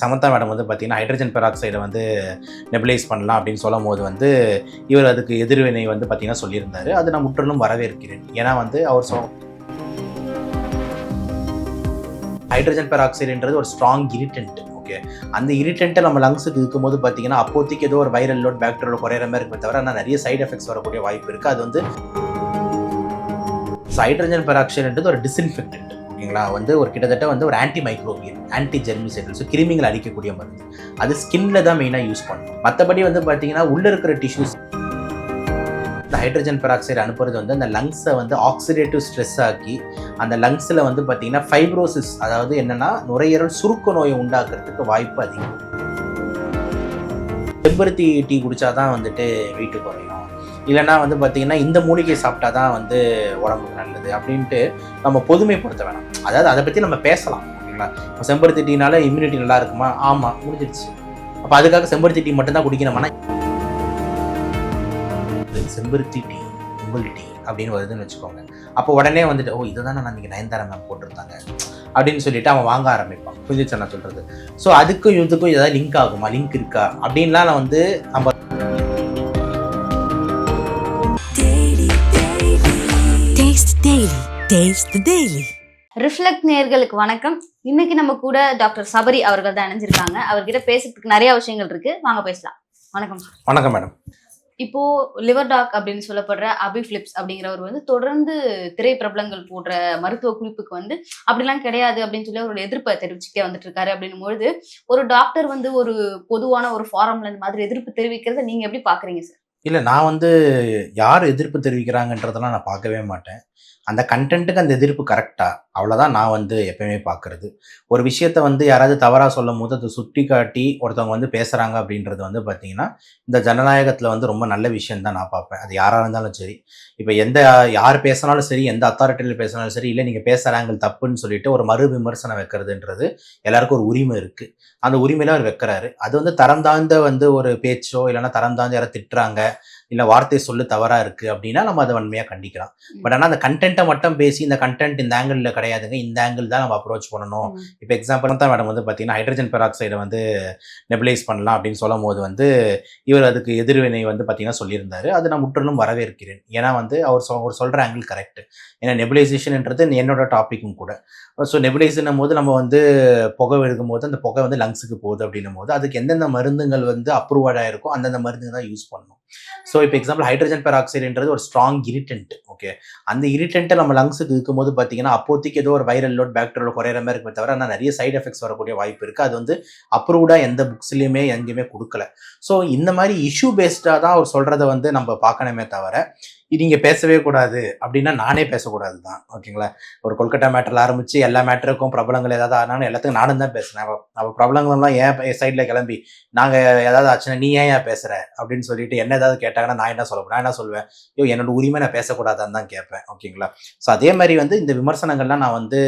Samantha madam வந்து பார்த்திங்கன்னா hydrogen பெராக்சைடை வந்து நெபிலைஸ் பண்ணலாம் அப்படின்னு சொல்லும் போது வந்து இவர் அதுக்கு எதிர்வினை வந்து பார்த்திங்கன்னா சொல்லியிருந்தார். அது நான் முற்றிலும் வரவேற்கிறேன். ஏன்னா வந்து அவர் சொ ஹைட்ரஜன் பெராக்சைடுன்றது ஒரு ஸ்ட்ராங் இரிட்டன்ட் ஓகே அந்த இரிட்டன்ட்டை நம்ம லங்ஸுக்கு இருக்கும்போது பார்த்தீங்கன்னா அப்போதைக்கு ஏதோ ஒரு வைரல் லோட் பேக்டீரியல் குறையிற மாதிரி இருக்குமே தவிர ஆனால் நிறைய சைடு எஃபெக்ட்ஸ் வரக்கூடிய வாய்ப்பு இருக்குது அது வந்து ஹைட்ரஜன் பெராக்சைடுன்றது ஒரு டிஸ்இன்ஃபெக்டன்ட் ஓகேங்களா? வந்து ஒரு கிட்டத்தட்ட வந்து ஒரு anti microbial anti germicidal so கிருமிகள் அழிக்கக்கூடிய மருந்து. அது ஸ்கின்ல தான் மெயினாக யூஸ் பண்ணும். மற்றபடி வந்து பார்த்தீங்கன்னா உள்ளே இருக்கிற டிஷ்யூஸ் இந்த ஹைட்ரஜன் பெராக்சைடு அனுப்புறது வந்து அந்த லங்ஸை வந்து ஆக்சிடேட்டிவ் ஸ்ட்ரெஸ் ஆக்கி அந்த லங்ஸில் வந்து பார்த்தீங்கன்னா ஃபைப்ரோசிஸ் அதாவது என்னென்னா நுரையீரல் சுருக்க நோயை உண்டாக்குறதுக்கு வாய்ப்பு அதிகம். செம்பருத்தி டீ குடித்தா தான் வந்துட்டு வெயிட்டு குறையும். இல்லைன்னா வந்து பார்த்தீங்கன்னா இந்த மூலிகை சாப்பிட்டா தான் வந்து உடம்புக்கு நல்லது அப்படின்ட்டு நம்ம பொதுமைப்படுத்த வேணாம். அதாவது அதை பற்றி நம்ம பேசலாம் ஓகேங்களா? இப்போ செம்பருத்தி டீனால இம்யூனிட்டி நல்லா இருக்குமா? ஆமாம் முடிஞ்சிடுச்சு அப்போ அதுக்காக செம்பருத்தி டீ மட்டும்தான் குடிக்கணுமானா செம்பருத்தி டீ உங்கள் டீ அப்படின்னு வருதுன்னு வச்சுக்கோங்க. அப்போ உடனே வந்துட்டு ஓ இதை தான் நான் நீங்கள் நயன்தாரா மேம் போட்டிருந்தாங்க அப்படின்னு சொல்லிட்டு அவன் வாங்க ஆரம்பிப்பான். புரிஞ்சிச்சு நான் சொல்கிறது ஸோ அதுக்கும் இதுக்கும் ஏதாவது லிங்க் ஆகுமா? லிங்க் இருக்கா? அப்படின்லாம் நான் வந்து நம்ம Taste the Daily. ரிஃப்ளெக்ட் நேர்களுக்கு வணக்கம். இன்னைக்கு நம்ம கூட டாக்டர் சபரி அவர்கள் தான் இணைஞ்சிருக்காங்க. அவர்கிட்ட பேசுறதுக்கு நிறைய விஷயங்கள் இருக்கு. வாங்க பேசலாம். வணக்கம். வணக்கம் மேடம். இப்போ லிவர் டாக் அப்படின்னு சொல்லப்படுற அபி பிலிப்ஸ் அப்படிங்கிறவர் வந்து தொடர்ந்து திரை பிரபலங்கள் போடுற மருத்துவ குறிப்புக்கு வந்து அப்படிலாம் கிடையாது அப்படின்னு சொல்லி அவரோட எதிர்ப்பை தெரிவிச்சுட்டே வந்துட்டு இருக்காரு அப்படின்னும் பொழுது ஒரு டாக்டர் வந்து ஒரு பொதுவான ஒரு ஃபாரம்ல இந்த மாதிரி எதிர்ப்பு தெரிவிக்கிறத நீங்க எப்படி பாக்குறீங்க சார் இல்லை நான் வந்து யார் எதிர்ப்பு தெரிவிக்கிறாங்கன்றதெல்லாம் நான் பார்க்கவே மாட்டேன். அந்த கண்டென்ட்டுக்கு அந்த எதிர்ப்பு கரெக்டாக அவ்வளோதான் நான் வந்து எப்பயுமே பார்க்குறது. ஒரு விஷயத்த வந்து யாராவது தவறாக சொல்லும் போது அதை சுட்டி காட்டி ஒருத்தவங்க வந்து பேசுகிறாங்க அப்படின்றது வந்து பார்த்திங்கன்னா இந்த ஜனநாயகத்தில் வந்து ரொம்ப நல்ல விஷயம் தான் நான் பார்ப்பேன். அது யாராக இருந்தாலும் சரி. இப்போ எந்த யார் பேசினாலும் சரி எந்த அத்தாரிட்டியில் பேசினாலும் சரி இல்லை நீங்கள் பேசுகிறாங்க தப்புன்னு சொல்லிட்டு ஒரு மறு விமர்சனம் வைக்கிறதுன்றது எல்லாருக்கும் ஒரு உரிமை இருக்குது அந்த உரிமையில அவர் வைக்கிறாரு. அது வந்து தரம் தாழ்ந்த வந்து ஒரு பேச்சோ இல்லைன்னா தரம் தாழ்ந்த யாரை திட்டுறாங்க இல்லை வார்த்தை சொல்லு தவறா இருக்கு அப்படின்னா நம்ம அதை வன்மையாக கண்டிக்கலாம். பட் ஆனால் அந்த கண்டென்ட்டை மட்டும் பேசி இந்த கண்டென்ட் இந்த ஆங்கிளில் கிடையாதுங்க. இந்த ஆங்கிள் தான் நம்ம அப்ரோச் பண்ணணும். இப்போ எக்ஸாம்பிள் தான் மேடம் வந்து பார்த்தீங்கன்னா ஹைட்ரஜன் பெராக்சைடை வந்து நெபிலைஸ் பண்ணலாம் அப்படின்னு சொல்லும் போது வந்து இவர் அதுக்கு எதிர்வினை வந்து பார்த்தீங்கன்னா சொல்லியிருந்தாரு. அது நான் முற்றிலும் வரவேற்கிறேன். ஏன்னா வந்து அவர் சொ அவர் சொல்கிற ஆங்கிள் கரெக்ட் ஏன்னா நெபிலைசேஷன்ன்றது என்னோட டாப்பிக்கும் கூட. ஸோ நெபிலைஸ்னும் போது நம்ம வந்து புகை எடுக்கும் போது அந்த புகை வந்து லங்ஸுக்கு போகுது அப்படின்னும் போது அதுக்கு எந்தெந்த மருந்துகள் வந்து அப்ரூவடாக இருக்கோ அந்தந்த மருந்துங்க தான் யூஸ் பண்ணணும். ஸோ இப்போ எக்ஸாம்பிள் ஹைட்ரஜன் பெராக்சைடுன்றது ஒரு ஸ்ட்ராங் இரிட்டன்ட் ஓகே அந்த இரிட்டன்ட்டை நம்ம லங்ஸுக்கு இருக்கும்போது பார்த்தீங்கன்னா அப்போதைக்கு ஏதோ ஒரு வைரல் லோட் பேக்டீரியல் குறையிற மாதிரி இருக்குமே தவிர ஆனால் நிறைய சைடு எஃபெக்ட்ஸ் வரக்கூடிய வாய்ப்பு இருக்குது அது வந்து அப்ரூவ்டாக எந்த புக்ஸ்லையுமே எங்கேயுமே கொடுக்கல. ஸோ இந்த மாதிரி இஷ்யூ பேஸ்டாக தான் அவர் சொல்கிறத வந்து நம்ம பார்க்கணுமே தவிர நீங்கள் பேசவே கூடாது அப்படின்னா நானே பேசக்கூடாது தான் ஓகேங்களா? ஒரு கொல்கட்டா மேட்டரில் ஆரம்பித்து எல்லா மேட்டருக்கும் பிரபலங்கள் ஏதாவது ஆனாலும் எல்லாத்துக்கும் நானும் தான் பேசுனேன் அவ அவள் பிரபலங்கள்லாம் ஏன் சைடில் கிளம்பி நாங்கள் ஏதாவது ஆச்சுன்னா நீ ஏன் ஏன் பேசுகிற அப்படின்னு சொல்லிட்டு என்ன ஏதாவது கேட்டாங்கன்னா நான் என்ன சொல்லுவேன் நான் என்ன சொல்லுவேன்? ஐயோ என்னோட உரிமை நான் பேசக்கூடாதான்னு தான் கேட்பேன் ஓகேங்களா? ஸோ அதே மாதிரி வந்து இந்த விமர்சனங்கள்லாம் நான் வந்து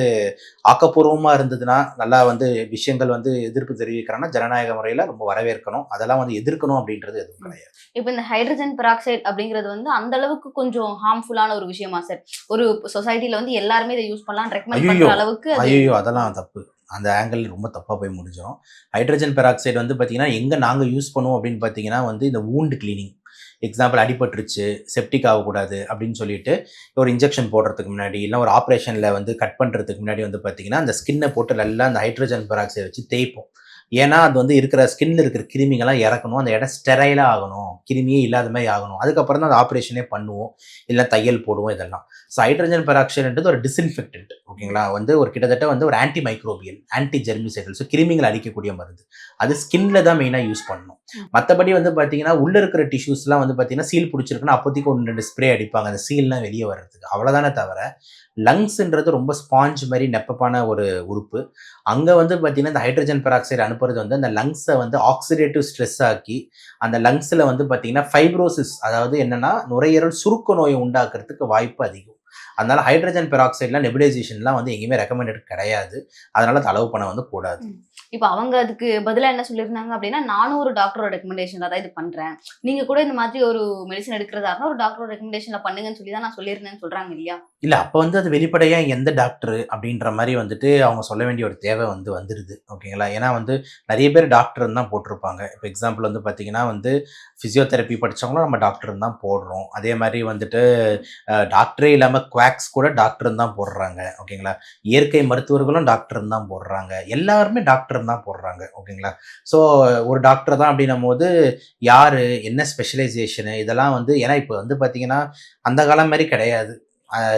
ஆக்கப்பூர்வமாக இருந்ததுன்னா நல்லா வந்து விஷயங்கள் வந்து எதிர்ப்பு தெரிவிக்கிறேன்னா ஜனநாயக முறையில் ரொம்ப வரவேற்கணும். அதெல்லாம் வந்து எதிர்க்கணும் அப்படின்றது எதுவும் கிடையாது. இப்போ இந்த ஹைட்ரஜன் பெராக்சைடு அப்படிங்கிறது வந்து அந்த அளவுக்கு கொஞ்சம் ஹார்ம்ஃபுல்லான ஒரு விஷயமா சார் ஒரு சொசைட்டில வந்து எல்லாருமே இதை யூஸ் பண்ணலாம் ரெக்கமெண்ட் பண்ற அளவுக்கு ஐயோ அதெல்லாம் தப்பு. அந்த ஆங்கிள் ரொம்ப தப்பாக போய் முடிஞ்சிடும் ஹைட்ரஜன் பெராக்சைடு வந்து பார்த்தீங்கன்னா எங்கே நாங்கள் யூஸ் பண்ணுவோம் அப்படின்னு பார்த்தீங்கன்னா வந்து இந்த wound கிளீனிங் எக்ஸாம்பிள் அடிபட்டுருச்சு செப்டிக் ஆகக்கூடாது அப்படின்னு சொல்லிட்டு ஒரு இன்ஜெக்ஷன் போடுறதுக்கு முன்னாடி இல்லை ஒரு ஆப்ரேஷனில் வந்து கட் பண்ணுறதுக்கு முன்னாடி வந்து பார்த்தீங்கன்னா அந்த ஸ்கின்னை போட்டு நல்லா அந்த ஹைட்ரஜன் பெராக்சைடு வச்சு தேய்ப்போம். ஏன்னா அது வந்து இருக்கிற ஸ்கின்ல இருக்கிற கிருமிகள்லாம் இறக்கணும். அந்த இடம் ஸ்டெரைலாக ஆகணும். கிருமியே இல்லாத மாதிரி ஆகணும். அதுக்கப்புறம் தான் அந்த ஆப்ரேஷனே பண்ணுவோம். இல்லை தையல் போடுவோம் இதெல்லாம். ஸோ ஹைட்ரஜன் பெராக்சைடுன்றது ஒரு டிஸ்இன்ஃபெக்டன்ட் ஓகேங்களா வந்து ஒரு கிட்டத்தட்ட வந்து ஒரு anti microbial anti germicidal so கிருமிகள் அழிக்கக்கூடிய மருந்து. அது ஸ்கின்ல தான் மெயினாக யூஸ் பண்ணணும். மற்றபடி வந்து பார்த்தீங்கன்னா உள்ள இருக்கிற டிஷ்யூஸ்லாம் வந்து பார்த்தீங்கன்னா சீல் பிடிச்சிருக்குன்னா அப்போதைக்கு ஒன்று ரெண்டு ஸ்ப்ரே அடிப்பாங்க. அந்த சீல்லாம் வெளியே வர்றதுக்கு. அவ்வளோதானே தவிர லங்ஸ்ன்றது ரொம்ப ஸ்பாஞ்ச் மாதிரி நெப்பப்பான ஒரு உறுப்பு. அங்கே வந்து பார்த்தீங்கன்னா இந்த ஹைட்ரஜன் பெராக்சைடு அனுப்புறது வந்து அந்த லங்ஸை வந்து ஆக்சிடேட்டிவ் ஸ்ட்ரெஸ் ஆக்கி அந்த லங்ஸில் வந்து பார்த்திங்கன்னா ஃபைப்ரோசிஸ் அதாவது என்னென்னா நுரையீரல் சுருக்க நோயை உண்டாக்குறதுக்கு வாய்ப்பு அதிகம். அதனால ஹைட்ரஜன் பெராக்சைட்லாம் நெபிடைசேஷன்லாம் வந்து எங்கேயுமே ரெக்கமெண்டட் கிடையாது. அதனால அது அளவு பண்ண வந்து கூடாது இப்போ அவங்க அதுக்கு பதிலாக என்ன சொல்லியிருந்தாங்க அப்படின்னா நானும் ஒரு டாக்டரோட ரெக்கமெண்டேஷனில் தான் இது பண்ணுறேன் நீங்கள் கூட இந்த மாதிரி ஒரு மெடிசன் எடுக்கிறதா இருந்தால் ஒரு டாக்டரோட ரெக்கமெண்டேஷனில் பண்ணுங்கன்னு சொல்லி தான் நான் சொல்லியிருந்தேன்னு சொல்கிறாங்க இல்லையா? இல்லை அப்போ வந்து அது வெளிப்படையாக எந்த டாக்டர் அப்படின்ற மாதிரி வந்துட்டு அவங்க சொல்ல வேண்டிய ஒரு தேவை வந்து வந்துடுது ஓகேங்களா? ஏன்னா வந்து நிறைய பேர் டாக்டர் தான் போட்டிருப்பாங்க. இப்போ எக்ஸாம்பிள் வந்து பார்த்தீங்கன்னா வந்து ஃபிசியோதெரப்பி படித்தவங்களும் நம்ம டாக்டர் தான் போடுறோம். அதே மாதிரி வந்துட்டு டாக்டரே இல்லாமல் குவாக்ஸ் கூட டாக்டர் தான் போடுறாங்க. ஓகேங்களா? இயற்கை மருத்துவர்களும் டாக்டர் தான் போடுறாங்க. எல்லாருமே டாக்டர் தான் போடுறாங்க ஓகேங்களா? ஸோ ஒரு டாக்டர் தான் அப்படின்னும் போது யார் என்ன ஸ்பெஷலைசேஷனு இதெல்லாம் வந்து ஏன்னா இப்போ வந்து பார்த்தீங்கன்னா அந்த காலம் மாதிரி கிடையாது.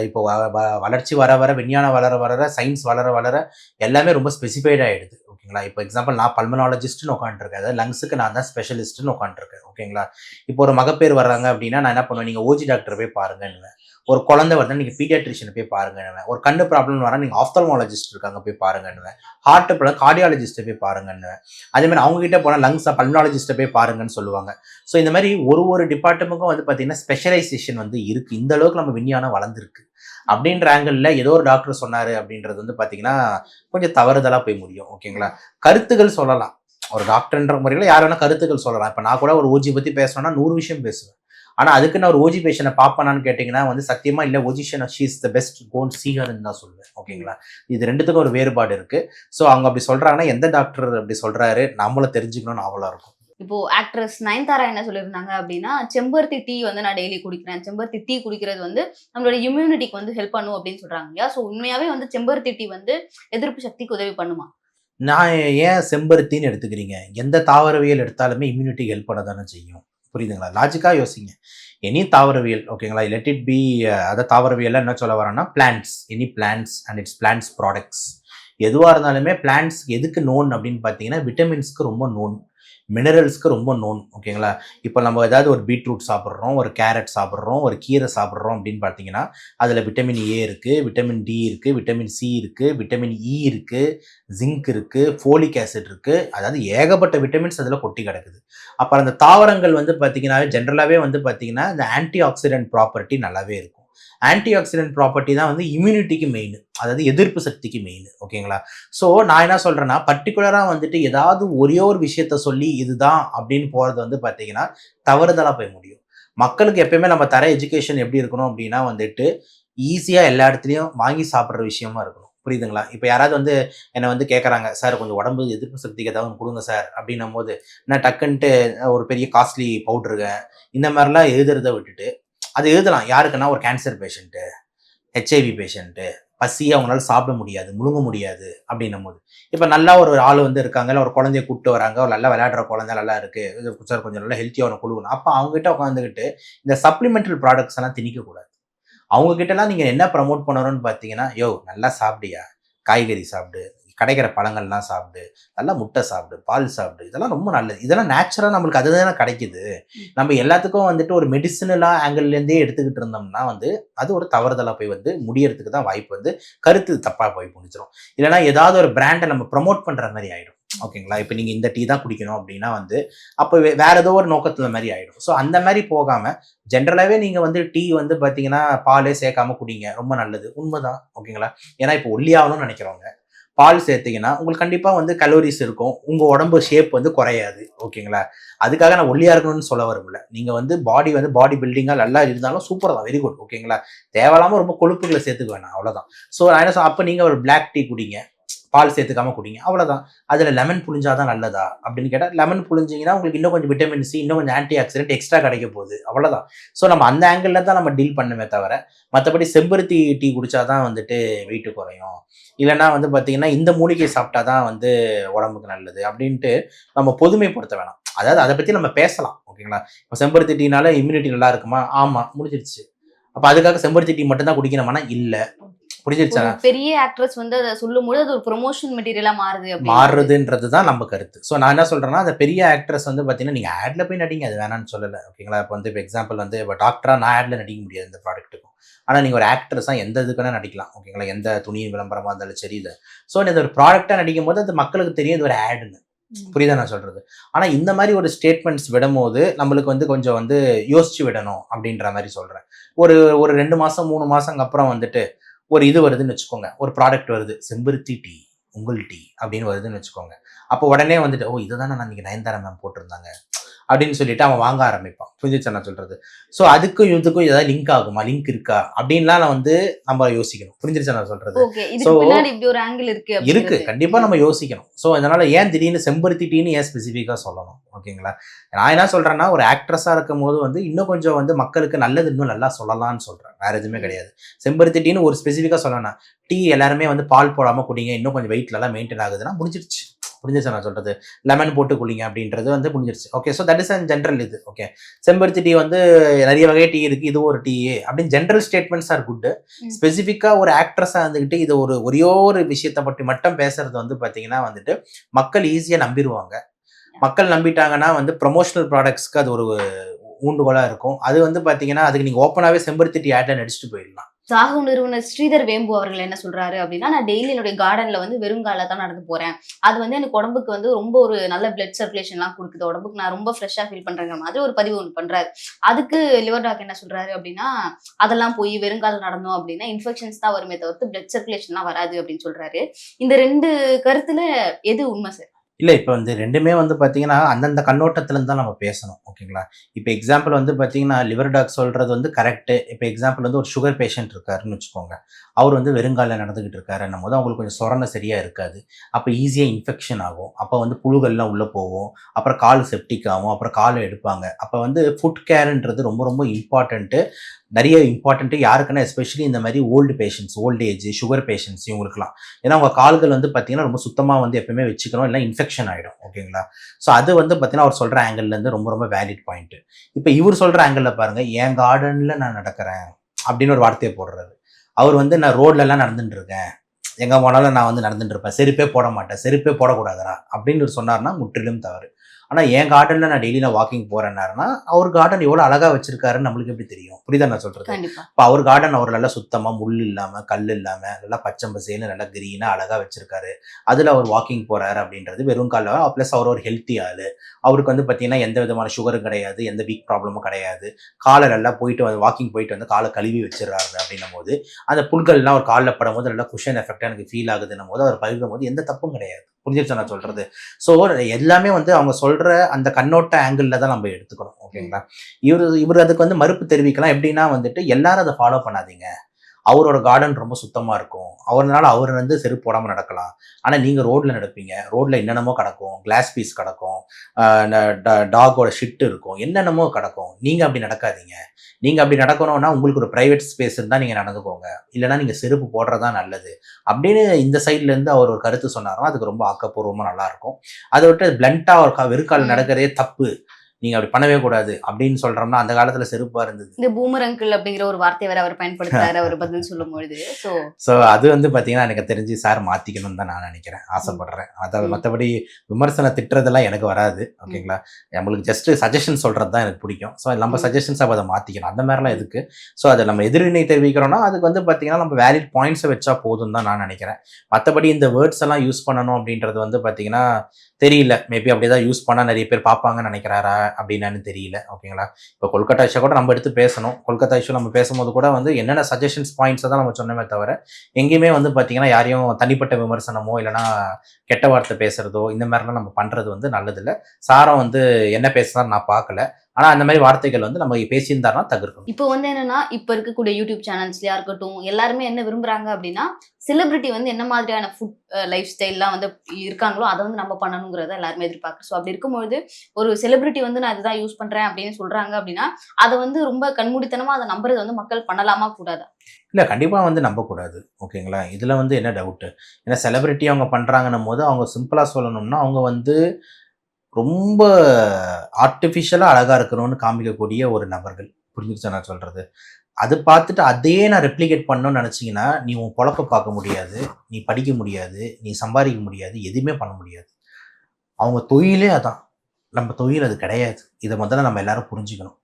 இப்போ வ- வ- வளர்ச்சி வர வர விஞ்ஞானம் வளர வளர சயின்ஸ் வளர வளர எல்லாமே ரொம்ப ஸ்பெசிஃபைட் ஆகிடுது ஓகேங்களா? இப்போ எக்ஸாம்பிள் நான் பல்மனாலஜிஸ்ட்னு உட்காந்துருக்கேன் அதாவது லங்ஸுக்கு நான் தான் ஸ்பெஷலிஸ்ட்னு உட்காந்துருக்கேன் ஓகேங்களா? இப்போ ஒரு மகப்பேர் வர்றாங்க அப்படின்னா நான் என்ன பண்ணுவேன்? நீங்கள் ஓஜி டாக்டர் போய் பாருங்கன்னு ஒரு குழந்தை வருதுன்னா நீங்கள் பீடியாட்ரிஷியனை போய் பாருங்கன்னுவேன். ஒரு கண்ணு ப்ராப்ளம் வர நீங்கள் ஆஃப்தல்மாலஜிஸ்ட் இருக்காங்க போய் பாருங்கன்னுவேன். ஹார்ட் ப்ராப்ளம் கார்டியாலஜிஸ்ட்டை போய் பாருங்கன்னுவேன். அதே மாதிரி அவங்ககிட்ட போனால் லங்ஸ் பல்மனாலஜிஸ்ட்டை போய் பாருங்கன்னு சொல்லுவாங்க. ஸோ இந்த மாதிரி ஒரு ஒரு டிபார்ட்மெண்ட்டுக்கும் வந்து பார்த்தீங்கன்னா ஸ்பெஷலைசேஷன் வந்து இருக்குது இந்த அளவுக்கு நம்ம விஞ்ஞானம் வளர்ந்துருக்கு. அப்படின்ற ஆங்கிளில் ஏதோ ஒரு டாக்டர் சொன்னார் அப்படின்றது வந்து பார்த்தீங்கன்னா கொஞ்சம் தவறுதலாக போய் முடியும். ஓகேங்களா கருத்துக்கள் சொல்லலாம். ஒரு டாக்டர்ன்ற முறையில் யார் வேணால் கருத்துக்கள் சொல்லலாம். இப்போ நான் கூட ஒரு ஓஜி பற்றி பேசணும்னா நூறு விஷயம் பேசுவேன். ஆனால் அதுக்கு நான் ஒரு ஓஜி பேஷனை பார்ப்பேனான்னு கேட்டிங்கன்னா வந்து சத்தியமாக இல்லை ஓஜிஷன் ஷீஸ் த பெஸ்ட் கோன் சீகர்னு தான் சொல்லுவேன். ஓகேங்களா? இது ரெண்டுத்துக்கும் ஒரு வேறுபாடு இருக்குது ஸோ அவங்க அப்படி சொல்கிறாங்கன்னா எந்த டாக்டர் அப்படி சொல்கிறாரு நம்மளை தெரிஞ்சுக்கணும்னு ஆவலாக இருக்கும். இப்போ ஆக்ட்ரஸ் நயன்தாரா என்ன சொல்லியிருந்தாங்க அப்படின்னா செம்பருத்தி டீ வந்து நான் டெய்லி குடிக்கிறேன். செம்பருத்தி டீ குடிக்கிறது வந்து நம்மளோட இம்யூனிட்டிக்கு வந்து ஹெல்ப் பண்ணும் அப்படின்னு சொல்றாங்க இல்லையா? ஸோ உண்மையாவே வந்து செம்பருத்தி டீ வந்து எதிர்ப்பு சக்திக்கு உதவி பண்ணுமா? நான் ஏன் செம்பருத்தின்னு எடுத்துக்கிறீங்க? எந்த தாவரவியல் எடுத்தாலுமே இம்யூனிட்டி ஹெல்ப் பண்ண தானே செய்யும். புரியுதுங்களா? லாஜிக்காக யோசிங்க. எனி தாவரவியல் ஓகேங்களா லெட் இட் பி அதை தாவரவியல்லாம் என்ன சொல்ல வரேன்னா plants any plants and its plants products எதுவாக இருந்தாலுமே பிளான்ஸ் எதுக்கு நோன் அப்படின்னு பார்த்தீங்கன்னா விட்டமின்ஸ்க்கு ரொம்ப நோன் மினரல்ஸ்க்கு ரொம்ப நோன் ஓகேங்களா இப்போ நம்ம ஏதாவது ஒரு பீட்ரூட் சாப்பிட்றோம் ஒரு கேரட் சாப்பிட்றோம் ஒரு கீரை சாப்பிட்றோம் அப்படின்னு பார்த்தீங்கன்னா அதில் விட்டமின் ஏ இருக்குது விட்டமின் டி இருக்குது விட்டமின் சி இருக்குது விட்டமின் இ e இருக்குது ஜிங்க் இருக்குது ஃபோலிக் ஆசிட் இருக்குது அதாவது ஏகப்பட்ட விட்டமின்ஸ் அதில் கொட்டி கிடக்குது. அப்புறம் அந்த தாவரங்கள் வந்து பார்த்தீங்கன்னாவே ஜென்ரலாகவே வந்து பார்த்தீங்கன்னா இந்த ஆன்டி ஆக்சிடென்ட் ப்ராப்பர்ட்டி நல்லாவே இருக்கும். ஆன்டி ஆக்சிடென்ட் ப்ராப்பர்ட்டி தான் வந்து இம்யூனிட்டிக்கு மெயின் அதாவது எதிர்ப்பு சக்திக்கு மெயின் ஓகேங்களா ஸோ நான் என்ன சொல்கிறேன்னா பர்டிகுலராக வந்துட்டு ஏதாவது ஒரே ஒரு விஷயத்த சொல்லி இதுதான் அப்படின்னு போகிறது வந்து பார்த்தீங்கன்னா தவறுதலாக போய் முடியும். மக்களுக்கு எப்பயுமே நம்ம தர எஜுகேஷன் எப்படி இருக்கணும் அப்படின்னா வந்துட்டு ஈஸியாக எல்லா இடத்துலையும் வாங்கி சாப்பிட்ற விஷயமா இருக்கணும். புரியுதுங்களா? இப்போ யாராவது வந்து என்னை வந்து கேட்குறாங்க சார் கொஞ்சம் உடம்பு எதிர்ப்பு சக்திக்கு ஏதாவது ஒன்று கொடுங்க சார். அப்படின்னும் போது நான் டக்குன்ட்டு ஒரு பெரிய காஸ்ட்லி பவுட்ருங்க இந்த மாதிரிலாம் எழுதுறதை விட்டுட்டு அது எழுதலாம். யாருக்குன்னா ஒரு கேன்சர் பேஷண்ட்டு ஹெச்ஐவி பேஷண்ட்டு பசி அவங்களால சாப்பிட முடியாது முழுங்க முடியாது அப்படின்னும் போது இப்போ நல்லா ஒரு ஆள் வந்து இருக்காங்க இல்லை ஒரு குழந்தைய கூப்பிட்டு வராங்க ஒரு நல்லா விளையாடுற குழந்தை நல்லா இருக்குது சார் கொஞ்சம் நல்லா ஹெல்த்தியான குழுவணும் அப்போ அவங்ககிட்ட உட்காந்துக்கிட்டு இந்த சப்ளிமெண்டல் ப்ராடக்ட்ஸ் எல்லாம் திணிக்கக்கூடாது அவங்கக்கிட்டலாம் நீங்கள் என்ன ப்ரமோட் பண்ணணும்னு பார்த்தீங்கன்னா யோ நல்லா சாப்பிடியா? காய்கறி சாப்பிடு கிடைக்கிற பழங்கள்லாம் சாப்பிடு நல்லா முட்டை சாப்பிடு பால் சாப்பிடு இதெல்லாம் ரொம்ப நல்லது. இதெல்லாம் நேச்சுரலாக நம்மளுக்கு அதுதானே கிடைக்குது. நம்ம எல்லாத்துக்கும் வந்துட்டு ஒரு மெடிசினலாக ஆங்கிள்லேருந்தே எடுத்துக்கிட்டு இருந்தோம்னா வந்து அது ஒரு தவறுதலாக போய் வந்து முடியறதுக்கு தான் வாய்ப்பு வந்து கருத்து தப்பாக போய் முடிச்சிடும் இல்லைனா ஏதாவது ஒரு பிராண்டை நம்ம ப்ரமோட் பண்ணுற மாதிரி ஆகிடும் ஓகேங்களா? இப்போ நீங்கள் இந்த டீ தான் குடிக்கணும் அப்படின்னா வந்து அப்போ வேற ஏதோ ஒரு நோக்கத்தில் மாதிரி ஆகிடும் ஸோ அந்த மாதிரி போகாமல் ஜென்ரலாகவே நீங்கள் வந்து டீ வந்து பார்த்தீங்கன்னா பாலே சேர்க்காம குடிங்க ரொம்ப நல்லது. உண்மைதான். ஓகேங்களா? ஏன்னா இப்போ ஒல்லியாகணும்னு நினைக்கிறவங்க பால் சேர்த்தீங்கன்னா உங்களுக்கு கண்டிப்பாக வந்து கலோரிஸ் இருக்கும். உங்கள் உடம்பு ஷேப் வந்து குறையாது. ஓகேங்களா? அதுக்காக நான் ஒல்லியாக இருக்கணும்னு சொல்ல வரல நீங்கள் வந்து பாடி வந்து பாடி பில்டிங்காக நல்லா இருந்தாலும் சூப்பர் தான். வெரி குட் ஓகேங்களா? தேவையில்லாமல் ரொம்ப கொழுப்புகளை சேர்த்துக்க வேணாம். அவ்வளோதான் ஸோ நான் என்ன அப்போ நீங்கள் ஒரு பிளாக் டீ குடிங்க. பால் சேர்த்துக்காம குடிங்க. அவ்வளோதான் அதில் லெமன் புளிஞ்சாதான் நல்லதா? அப்படின்னு கேட்டால் லெமன் புழிஞ்சிங்கன்னா உங்களுக்கு இன்னும் கொஞ்சம் விட்டமின் சி இன்னும் கொஞ்சம் ஆன்டி ஆக்சிடென்ட் எக்ஸ்ட்ரா கிடைக்க போகுது. அவ்வளோதான் ஸோ நம்ம அந்த ஆங்கிளில் தான் நம்ம டீல் பண்ணுமே தவிர மற்றபடி செம்பருத்தி டீ குடித்தாதான் வந்துட்டு வெயிட் குறையும். இல்லைன்னா வந்து பார்த்தீங்கன்னா இந்த மூலிகை சாப்பிட்டா தான் வந்து உடம்புக்கு நல்லது அப்படின்ட்டு நம்ம பொதுமைப்படுத்த வேணாம். அதாவது அதை பற்றி நம்ம பேசலாம். ஓகேங்களா? இப்போ செம்பருத்தி டீனால இம்யூனிட்டி நல்லா இருக்குமா? ஆமாம் முடிஞ்சிருச்சு. அப்போ அதுக்காக செம்பருத்தி டீ மட்டும்தான் குடிக்கணுமானா? இல்லை. புரிஞ்சிருச்சா? பெரிய ஆக்ட்ரஸ் வந்து அதை சொல்லும்போது அது ஒரு ப்ரொமோஷன் மெட்டீரியலா மாறுது மாறுறதுன்றது தான் நம்ம கருத்து. ஸோ நான் என்ன சொல்றேன்னா அந்த பெரிய ஆக்ட்ரஸ் வந்து பார்த்தீங்கன்னா நீங்கள் ஆட்ல போய் நடிங்க அது வேணாம்னு சொல்லலை. ஓகேங்களா இப்போ வந்து இப்போ எக்ஸாம்பிள் வந்து இப்போ டாக்டராக நான் ஆட்ல நடிக்க முடியாது இந்த ப்ராடக்ட்டுக்கும் ஆனால் நீங்கள் ஒரு ஆக்ட்ரஸாக எந்த இதுக்கு வேணால் நடிக்கலாம். ஓகேங்களா எந்த துணி விளம்பரமாக இருந்தாலும் சரி இது. ஸோ இந்த ஒரு ப்ராடக்டாக நடிக்கும் போது அது மக்களுக்கு தெரியும் இது ஒரு ஆடுன்னு புரியுதா நான் சொல்றது? ஆனா இந்த மாதிரி ஒரு ஸ்டேட்மெண்ட்ஸ் விடும்போது நம்மளுக்கு வந்து கொஞ்சம் வந்து யோசிச்சு விடணும் அப்படின்ற மாதிரி சொல்றேன். ஒரு ஒரு ரெண்டு மாசம் மூணு மாசங்க அப்புறம் வந்துட்டு ஒரு இது வருதுன்னு வச்சுக்கோங்க. ஒரு ப்ராடக்ட் வருது. செம்பருத்தி டீ உங்கள் டீ அப்படின்னு வருதுன்னு வச்சுக்கோங்க. அப்போ உடனே வந்துட்டு ஓ இதுதானே நான் இன்னைக்கு நயன்தாரா மேம் போட்டிருந்தாங்க? அப்படின்னு சொல்லிட்டு அவன் வாங்க ஆரம்பிப்பான். புரிஞ்சுச்சா நான் சொல்றது? ஸோ அதுக்கும் இதுக்கும் ஏதாவது லிங்க் ஆகுமா? லிங்க் இருக்கா? அப்படின்லாம் நான் வந்து நம்ம யோசிக்கணும். புரிஞ்சிருச்சா நான் சொல்றது? இருக்கு. கண்டிப்பா நம்ம யோசிக்கணும். ஸோ அதனால ஏன் திடீர்னு செம்பருத்தி டீன்னு ஏன் ஸ்பெசிஃபிக்காக சொல்லணும்? ஓகேங்களா நான் என்ன சொல்றேன்னா ஒரு ஆக்ட்ரஸா இருக்கும் போது வந்து இன்னும் கொஞ்சம் வந்து மக்களுக்கு நல்லது இன்னும் நல்லா சொல்லலாம்னு சொல்றேன். வேற எதுவுமே கிடையாது. செம்பருத்தி டீன்னு ஒரு ஸ்பெசிஃபிக்காக சொல்லணும் டீ எல்லாருமே வந்து பால் போடாம குடிங்க. இன்னும் கொஞ்சம் வெயிட் நல்லா மெயின்டைன் ஆகுதுன்னா முடிஞ்சிருச்சு. புரிஞ்சிருச்சு நான் சொல்றது. லெமன் போட்டு குடிங்க அப்படின்றது வந்து முடிஞ்சிருச்சு okay so that is an general இது. ஓகே செம்பருத்தி டீ வந்து நிறைய வகை டீ இருக்கு. இது ஒரு டீ அப்படின்னு ஜென்ரல் ஸ்டேட்மெண்ட்ஸ் ஆர் குட் ம். ஸ்பெசிஃபிக்கா ஒரு ஆக்ட்ரஸா இருந்துகிட்டு இது ஒரு ஒரே ஒரு விஷயத்தை பற்றி மட்டும் பேசுறது வந்து பாத்தீங்கன்னா வந்துட்டு மக்கள் ஈஸியா நம்பிடுவாங்க மக்கள் நம்பிட்டாங்கன்னா வந்து ப்ரொமோஷனல் ப்ராடக்ட்ஸ்க்கு அது ஒரு ஊண்டுகோலா இருக்கும். அது வந்து பாத்தீங்கன்னா அதுக்கு நீங்க ஓப்பனாவே செம்பருத்தி டீ ஆட்ல நடிச்சுட்டு போயிடலாம். சாகு நிறுவனர் ஸ்ரீதர் வேம்பு அவர்கள் என்ன சொல்றாரு அப்படின்னா நான் டெய்லி என்னுடைய கார்டன்ல வந்து வெறுங்கால தான் நடந்து போறேன். அது வந்து எனக்கு உடம்புக்கு வந்து ரொம்ப ஒரு நல்ல பிளட் சர்க்குலேஷன்லாம் கொடுக்குது. உடம்புக்கு நான் ரொம்ப ஃப்ரெஷ்ஷா ஃபீல் பண்றேங்கிற மாதிரி ஒரு பதிவு ஒன்று பண்றாரு. அதுக்கு லிவர் டாக் என்ன சொல்றாரு அப்படின்னா அதெல்லாம் போய் வெறுங்கால நடந்தோம் அப்படின்னா இன்ஃபெக்ஷன்ஸ் தான் வருமே தவிர்த்து பிளட் சர்க்குலேஷன்லாம் வராது அப்படின்னு சொல்றாரு. இந்த ரெண்டு கருத்துல எது உண்மை சார் இல்லை இப்போ வந்து ரெண்டுமே வந்து பார்த்தீங்கன்னா அந்தந்த கண்ணோட்டத்துலேருந்து தான் நம்ம பேசணும் ஓகேங்களா? இப்போ எக்ஸாம்பிள் வந்து பார்த்தீங்கன்னா லிவர் டாக் சொல்கிறது வந்து கரெக்டு இப்போ எக்ஸாம்பிள் வந்து ஒரு சுகர் பேஷண்ட் இருக்காருன்னு வச்சுக்கோங்க. அவர் வந்து வெறுங்கால நடந்துகிட்டு இருக்காருன்னும் போது அவங்களுக்கு கொஞ்சம் சொரணை சரியாக இருக்காது. அப்போ ஈஸியாக இன்ஃபெக்ஷன் ஆகும். அப்போ வந்து புழுகள்லாம் உள்ளே போகும். அப்புறம் கால் செப்டிக் ஆகும். அப்புறம் காலை எடுப்பாங்க. அப்போ வந்து ஃபுட் கேருன்றது ரொம்ப ரொம்ப இம்பார்ட்டண்ட்டு நிறைய இம்பார்ட்டண்ட்டு யாருக்குன்னா எஸ்பெஷலி இந்த மாதிரி old patients old age sugar patients இவங்களுக்குலாம் ஏன்னா உங்கள் கால்கள் வந்து பார்த்தீங்கன்னா ரொம்ப சுத்தமாக வந்து எப்பவுமே வச்சுக்கணும் இல்லை இன்ஃபெக்ஷன் ஆகிடும் ஓகேங்களா? ஸோ அது வந்து பார்த்தீங்கன்னா அவர் சொல்கிற ஆங்கிள்லேருந்து ரொம்ப ரொம்ப வேலிட் பாயிண்ட்டு இப்போ இவர் சொல்கிற ஆங்கிளில் பாருங்கள் என் கார்டனில் நான் நடக்கிறேன் அப்படின்னு ஒரு வார்த்தையை போடுறாரு. அவர் வந்து நான் ரோட்லலாம் நடந்துட்டு இருக்கேன். எங்கே போனாலும் நான் வந்து நடந்துட்டு இருப்பேன். செருப்பே போட மாட்டேன். செருப்பே போடக்கூடாதுரா அப்படின்னு சொன்னார்னா முற்றிலும் தவறு. ஆனால் என் கார்டனில் நான் டெய்லி நான் வாக்கிங் போறேன்னாருன்னா அவர் கார்டன் எவ்வளோ அழகாக வச்சிருக்காருன்னு நம்மளுக்கு எப்படி தெரியும்? புரியுதா நான் சொல்றது? கண்டிப்பா. இப்போ அவர் கார்டன் அவர் நல்லா சுத்தமா முள் இல்லாம கல் இல்லாம நல்லா பச்சை பசேன்னு நல்லா கிரீனா அழகா வச்சிருக்காரு. அதுல அவர் வாக்கிங் போறாரு அப்படின்றது வெறும் கால ப்ளஸ் அவர் ஒரு ஹெல்த்தி ஆளு. அவருக்கு வந்து பாத்தீங்கன்னா எந்த விதமான சுகரும் கிடையாது எந்த வீக் ப்ராப்ளமும் கிடையாது. காலை நல்லா போயிட்டு வந்து வாக்கிங் போயிட்டு வந்து காலை கழுவி வச்சிடறாரு அப்படின்னும் போது அந்த புல்கள்லாம் ஒரு காலில் படும்போது நல்லா குஷன் எஃபெக்டா எனக்கு ஃபீல் ஆகுதுன்னும் போது அவர் பகிரும் போது எந்த தப்பும் கிடையாது. புரிஞ்சிருச்சா நான் சொல்றது? ஸோ எல்லாமே வந்து அவங்க சொல்கிற அந்த கண்ணோட்ட ஆங்கிளில் தான் நம்ம எடுத்துக்கணும் ஓகேங்களா இவர் இவர் அதுக்கு வந்து மறுப்பு தெரிவிக்கலாம். எப்படின்னா வந்துட்டு எல்லாரும் அதை ஃபாலோ பண்ணாதீங்க. அவரோட கார்டன் ரொம்ப சுத்தமா இருக்கும். அவர்னால அவர் வந்து செருப்பு போடாம நடக்கலாம். ஆனா நீங்க ரோட்ல நடப்பீங்க. ரோட்ல என்னென்னமோ கிடக்கும். கிளாஸ் பீஸ் கிடக்கும். டாகோட ஷிட் இருக்கும். என்னென்னமோ கிடக்கும். நீங்க அப்படி நடக்காதீங்க. நீங்க அப்படி நடக்கணும்னா உங்களுக்கு ஒரு பிரைவேட் ஸ்பேஸ் இருந்தா நீங்க நடந்துக்கோங்க. இல்லைன்னா நீங்க செருப்பு போடுறதா நல்லது. அப்படின்னு இந்த சைட்ல இருந்து அவர் ஒரு கருத்து சொன்னாருன்னா அதுக்கு ரொம்ப ஆக்கப்பூர்வமா நல்லா இருக்கும். அதை விட்டு பிளண்டா ஒரு வெறுக்கால். நடக்கிறதே தப்பு. நீங்க அப்படி பண்ணவே கூடாது அப்படின்னு சொல்றோம்னா அந்த காலத்துல செருப்பா இருந்தது. இந்த பூமர் அங்கிள் அப்படிங்கிற ஒரு வார்த்தை வேற அவர் பயன்படுத்துறாரு அவர் பதில் சொல்லும் பொழுது சோ ஸோ அது வந்து பார்த்தீங்கன்னா எனக்கு தெரிஞ்சு சார் மாற்றிக்கணும்னு தான் நான் நினைக்கிறேன் ஆசைப்படுறேன். அதாவது. மற்றபடி விமர்சனம் திட்டுறதெல்லாம் எனக்கு வராது ஓகேங்களா? நம்மளுக்கு ஜஸ்ட் சஜஷன் சொல்கிறது தான் எனக்கு பிடிக்கும். ஸோ நம்ம. சஜஷன்ஸை அதை மாற்றிக்கணும் அந்த மாதிரிலாம் எதுக்கு? ஸோ அதை நம்ம எதிர்வினை தெரிவிக்கிறோம்னா அதுக்கு வந்து பார்த்தீங்கன்னா நம்ம வேலிட் பாயிண்ட்ஸை வச்சா போதும் தான் நான் நினைக்கிறேன். மற்றபடி இந்த வேர்ட்ஸ் எல்லாம் யூஸ் பண்ணணும் அப்படின்றது வந்து பார்த்தீங்கன்னா தெரியல. மேபி அப்படியே தான் யூஸ் பண்ணால் நிறைய பேர் பார்ப்பாங்கன்னு நினைக்கிறாரா அப்படின்னு தெரியல. ஓகேங்களா இப்போ கொல்கத்தா இஷ்யூ கூட நம்ம எடுத்து பேசணும். கொல்கத்தா இஷ்யூ நம்ம பேசும்போது கூட வந்து என்னென்ன சஜஷன்ஸ் பாயிண்ட்ஸை தான் நம்ம சொன்னோமே தவிர எங்கேயுமே வந்து பார்த்தீங்கன்னா யாரையும் தனிப்பட்ட விமர்சனமோ இல்லைன்னா கெட்ட வார்த்தை பேசுறதோ இந்த மாதிரிலாம் நம்ம பண்ணுறது வந்து நல்லதில்லை. சாரம் வந்து என்ன பேசுனாலும் நான் பார்க்கல. ஆனா அந்த மாதிரி வார்த்தைகள் வந்து நம்ம பேசியிருந்தாருன்னா தவிர்க்கணும். இப்போ வந்து என்னன்னா இப்ப இருக்கக்கூடிய யூடியூப் சேனல்ஸ்லயா இருக்கட்டும் எல்லாருமே என்ன விரும்புறாங்க அப்படின்னா செலிபிரிட்டி வந்து என்ன மாதிரியான ஃபுட் லைஃப் ஸ்டைல்லாம் வந்து இருக்காங்களோ அதை வந்து நம்ம பண்ணணுங்கிறத எல்லாருமே எதிர்பார்க்குறோம் ஸோ அப்படி இருக்கும்பொழுது ஒரு செலிபிரிட்டி வந்து நான் இதுதான் யூஸ் பண்றேன் அப்படின்னு சொல்றாங்க அப்படின்னா அதை வந்து ரொம்ப கண்மூடித்தனமா அதை நம்புறது வந்து மக்கள் பண்ணலாமா கூடாதா? இல்ல கண்டிப்பா வந்து நம்பக்கூடாது. ஓகேங்களா? இதுல வந்து என்ன டவுட் ஏன்னா செலிபிரிட்டி அவங்க பண்றாங்கன்னும் போது அவங்க சிம்பிளா சொல்லணும்னா அவங்க வந்து ரொம்ப ஆர்டிஃபிஷியலாக அழகாக இருக்கணும்னு காமிக்கக்கூடிய ஒரு நபர்கள். புரிஞ்சுச்சா நான் சொல்கிறது அது பார்த்துட்டு அதையே நான் ரெப்ளிகேட் பண்ணணும்னு நினச்சிங்கன்னா நீ உன் பொழப்ப பார்க்க முடியாது நீ படிக்க முடியாது நீ சம்பாதிக்க முடியாது எதுவுமே பண்ண முடியாது. அவங்க தொழிலே அதான். நம்ம தொழில் அது கிடையாது. இதை முதல்ல நம்ம எல்லாரும் புரிஞ்சுக்கணும்.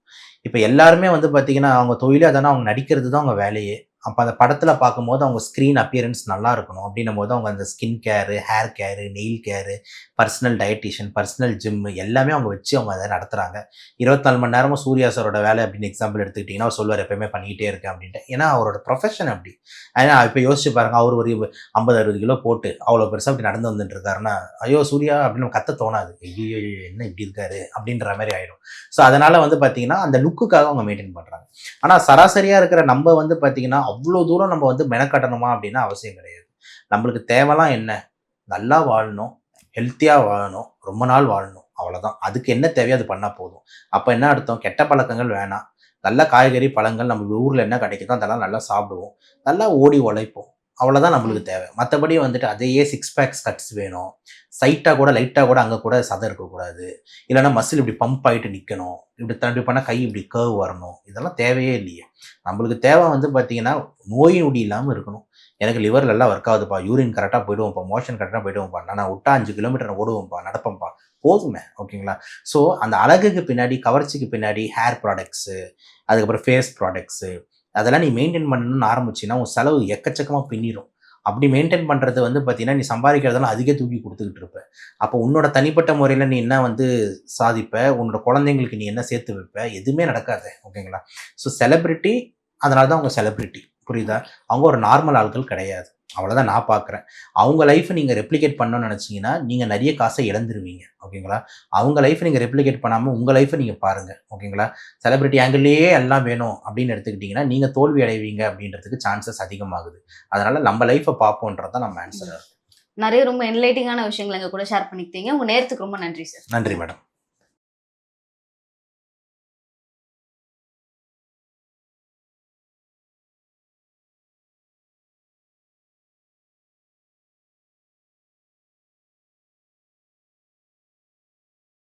இப்போ எல்லாருமே வந்து பார்த்திங்கன்னா அவங்க தொழிலே அதானே அவங்க நடிக்கிறது தான் அவங்க வேலையே. அப்போ அந்த படத்தில் பார்க்கும்போது அவங்க ஸ்க்ரீன் அப்பியரன்ஸ் நல்லா இருக்கணும் அப்படின்னும் போது அவங்க அந்த skin care hair care nail care personal dietitian personal gym எல்லாமே அவங்க வச்சு அவங்க அதை நடத்துகிறாங்க இருபத்தாலு மணி நேரமும் சூர்யா சாரோட வேலை அப்படின்னு எக்ஸாம்பிள் எடுத்துக்கிட்டிங்கன்னா அவர் சொல்லுவார் எப்பயுமே பண்ணிக்கிட்டே இருக்கேன் அப்படின்ட்டு. ஏன்னா அவரோட ப்ரொஃபஷன் அப்படி. ஏன்னா இப்போ யோசிச்சு பாருங்க அவர் ஒரு ஐம்பது அறுபது கிலோ போட்டு அவ்வளோ பெருசாக அப்படி நடந்து வந்துட்டு இருக்காருன்னா ஐயோ சூர்யா அப்படின்னு கத்த தோணாது. ஐயோ என்ன இப்படி இருக்காரு? அப்படின்ற மாதிரி ஆயிடும். ஸோ அதனால் வந்து பார்த்தீங்கன்னா அந்த லுக்குக்காக அவங்க மெயின்டைன் பண்ணுறாங்க ஆனால் சராசரியாக இருக்கிற நம்ம வந்து பார்த்தீங்கன்னா அவ்வளோ தூரம் நம்ம வந்து மெனக்கட்டணுமா அப்படின்னா அவசியம் கிடையாது. நம்மளுக்கு தேவைலாம் என்ன? நல்லா வாழணும் ஹெல்த்தியாக வாழணும் ரொம்ப நாள் வாழணும் அவ்வளோதான் அதுக்கு என்ன தேவையோ அது பண்ணால் போதும். அப்போ என்ன அர்த்தம்? கெட்ட பழக்கங்கள் வேணாம். நல்ல காய்கறி பழங்கள் நம்ம ஊரில் என்ன கிடைக்குதோ அதெல்லாம் நல்லா சாப்பிடுவோம். நல்லா ஓடி உழைப்போம். அவ்வளோதான் நம்மளுக்கு தேவை. மற்றபடி வந்துட்டு அதையே சிக்ஸ் பேக்ஸ் கட்ஸ் வேணும். சைட்டாக கூட லைட்டாக கூட அங்கே கூட சதை இருக்கக்கூடாது. இல்லைன்னா மசில் இப்படி பம்ப் ஆகிட்டு நிற்கணும் இப்படி தம்பி பண்ணால் கை இப்படி கர்வ் வரணும். இதெல்லாம் தேவையே இல்லையே. நம்மளுக்கு தேவை வந்து பார்த்தீங்கன்னா நோய் நொடி இல்லாமல் இருக்கணும். எனக்கு லிவர் எல்லாம் ஒர்க் ஆகுதுப்பா. யூரின் கரெக்டாக போயிடுவோம்ப்பா. மோஷன் கரெக்டாக போயிடுவோம்ப்பா. நான் விட்டா அஞ்சு கிலோமீட்டர் ஓடுவோம்ப்பா நடப்பேன்ப்பா. போதுமே ஓகேங்களா ஸோ அந்த அழகுக்கு பின்னாடி கவர்ச்சிக்கு பின்னாடி ஹேர் ப்ராடக்ட்ஸு அதுக்கப்புறம் ஃபேஸ் ப்ராடக்ட்ஸு அதெல்லாம் நீ மெயின்டைன் பண்ணணும்னு ஆரம்பிச்சின்னா உன் செலவு எக்கச்சக்கமாக பின்னிடும் அப்படி மெயின்டைன் பண்ணுறது வந்து பார்த்தீங்கன்னா நீ சம்பாதிக்கிறதெல்லாம் அதிக தூக்கி கொடுத்துக்கிட்டு இருப்ப. அப்போ உன்னோட தனிப்பட்ட முறையில் நீ என்ன வந்து சாதிப்ப உன்னோட குழந்தைங்களுக்கு நீ என்ன சேர்த்து வைப்ப எதுவுமே நடக்காது ஓகேங்களா ஸோ செலிப்ரிட்டி அதனால தான் அவங்க செலிப்ரிட்டி புரியுதா? அவங்க ஒரு நார்மல் ஆட்கள் கிடையாது. அவ்வளோதான் நான் பார்க்குறேன் அவங்க லைஃப்பை நீங்கள் ரெப்ளிகேட் பண்ணணும்னு நினச்சிங்கன்னா நீங்கள் நிறைய காசை இழந்துருவீங்க. ஓகேங்களா? அவங்க லைஃப்பை நீங்கள் ரெப்ளிகேட் பண்ணாமல் உங்கள் லைஃப்பை நீங்கள் பாருங்கள் ஓகேங்களா? செலிபிரிட்டி ஆங்கிள்லேயே எல்லாம் வேணும் அப்படின்னு எடுத்துக்கிட்டிங்கன்னா நீங்கள் தோல்வி அடைவீங்க அப்படின்றதுக்கு சான்சஸ் அதிகமாகுது. அதனால் நம்ம லைஃப்பை பார்ப்போன்றது தான் நம்ம ஆன்சர் நிறைய ரொம்ப என்லைட்டிங்கான விஷயங்களை எங்க கூட ஷேர் பண்ணிக்கிட்டீங்க. உங்க நேரத்துக்கு ரொம்ப நன்றி சார் நன்றி மேடம்